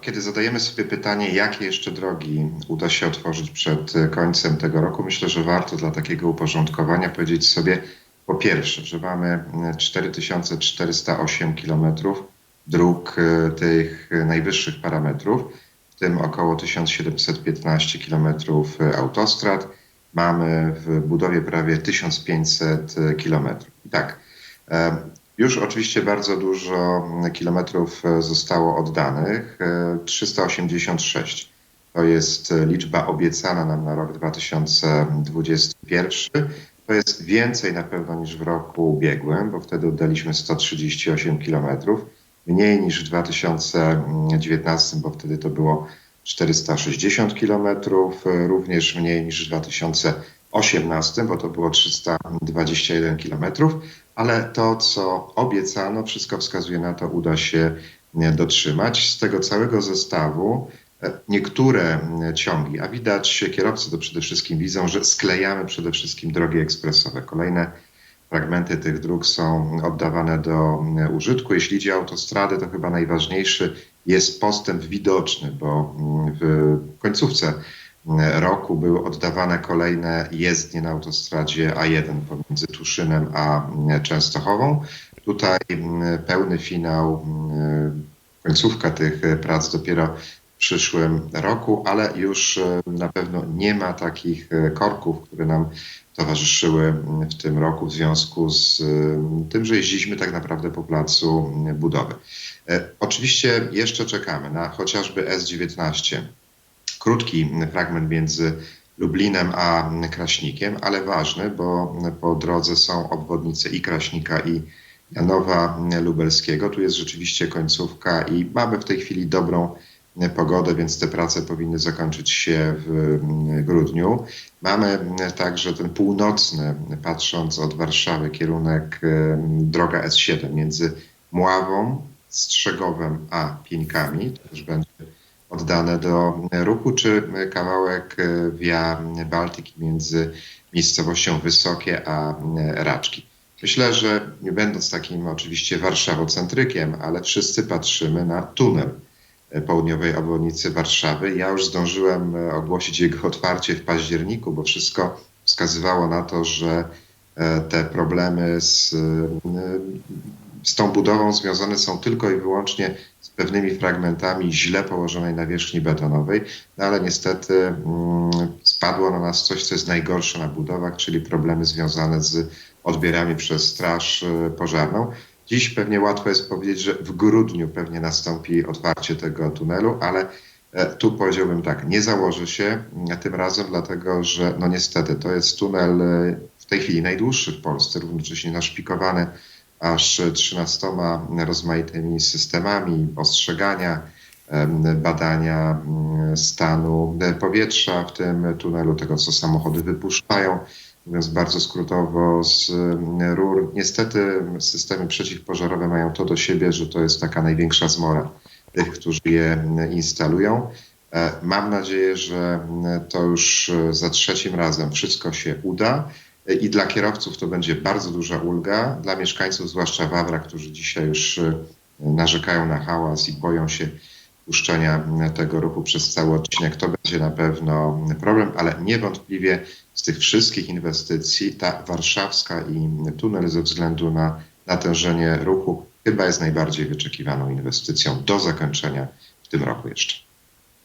Kiedy zadajemy sobie pytanie, jakie jeszcze drogi uda się otworzyć przed końcem tego roku, myślę, że warto dla takiego uporządkowania powiedzieć sobie, po pierwsze, że mamy 4408 kilometrów dróg e, tych najwyższych parametrów, w tym około 1715 kilometrów autostrad. Mamy w budowie prawie 1500 kilometrów. I tak, e, już oczywiście bardzo dużo kilometrów zostało oddanych. 386 to jest liczba obiecana nam na rok 2021. To jest więcej na pewno niż w roku ubiegłym, bo wtedy oddaliśmy 138 kilometrów. Mniej niż w 2019, bo wtedy to było 460 kilometrów, również mniej niż w 2018, bo to było 321 kilometrów ale to, co obiecano, wszystko wskazuje na to, uda się dotrzymać. Z tego całego zestawu e, niektóre ciągi, a widać kierowcy to przede wszystkim widzą, że sklejamy przede wszystkim drogi ekspresowe. Kolejne fragmenty tych dróg są oddawane do użytku. Jeśli idzie o autostrady, to chyba najważniejszy jest postęp widoczny, bo w końcówce roku były oddawane kolejne jezdnie na autostradzie A1 pomiędzy Tuszynem a Częstochową. Tutaj pełny finał, końcówka tych prac dopiero w przyszłym roku, ale już e, na pewno nie ma takich e, korków, które nam towarzyszyły w tym roku w związku z tym, że jeździliśmy tak naprawdę po placu budowy. E, oczywiście jeszcze czekamy na chociażby S19 krótki fragment między Lublinem a Kraśnikiem, ale ważny, bo po drodze są obwodnice i Kraśnika, i Janowa Lubelskiego. Tu jest rzeczywiście końcówka i mamy w tej chwili dobrą pogodę, więc te prace powinny zakończyć się w grudniu. Mamy także ten północny, patrząc od Warszawy, kierunek droga S7 między Mławą, Strzegowem a Pieńkami. To też będzie oddane do ruchu, czy kawałek Via Baltyki między miejscowością Wysokie a Raczki. Myślę, że będąc takim oczywiście warszawocentrykiem, ale wszyscy patrzymy na tunel południowej obwodnicy Warszawy. Ja już zdążyłem ogłosić jego otwarcie w październiku, bo wszystko wskazywało na to, że te problemy z, z tą budową związane są tylko i wyłącznie z pewnymi fragmentami źle położonej nawierzchni betonowej, no ale niestety mm, spadło na nas coś, co jest najgorsze na budowach, czyli problemy związane z odbierami przez Straż e, Pożarną. Dziś pewnie łatwo jest powiedzieć, że w grudniu pewnie nastąpi otwarcie tego tunelu, ale e, tu powiedziałbym tak, nie założy się tym razem, dlatego że no niestety to jest tunel e, w tej chwili najdłuższy w Polsce, równocześnie naszpikowany aż 13 rozmaitymi systemami ostrzegania, badania mm, stanu powietrza w tym tunelu, tego co samochody wypuszczają. Mówiąc bardzo skrótowo, z rur. Niestety systemy przeciwpożarowe mają to do siebie, że to jest taka największa zmora tych, którzy je instalują. E, mam nadzieję, że to już za trzecim razem wszystko się uda i dla kierowców to będzie bardzo duża ulga, dla mieszkańców, zwłaszcza Wawra, którzy dzisiaj już e, narzekają na hałas i boją się puszczenia tego ruchu przez cały odcinek, to będzie na pewno problem, ale niewątpliwie z tych wszystkich inwestycji ta warszawska i tunel ze względu na natężenie ruchu chyba jest najbardziej wyczekiwaną inwestycją do zakończenia w tym roku jeszcze.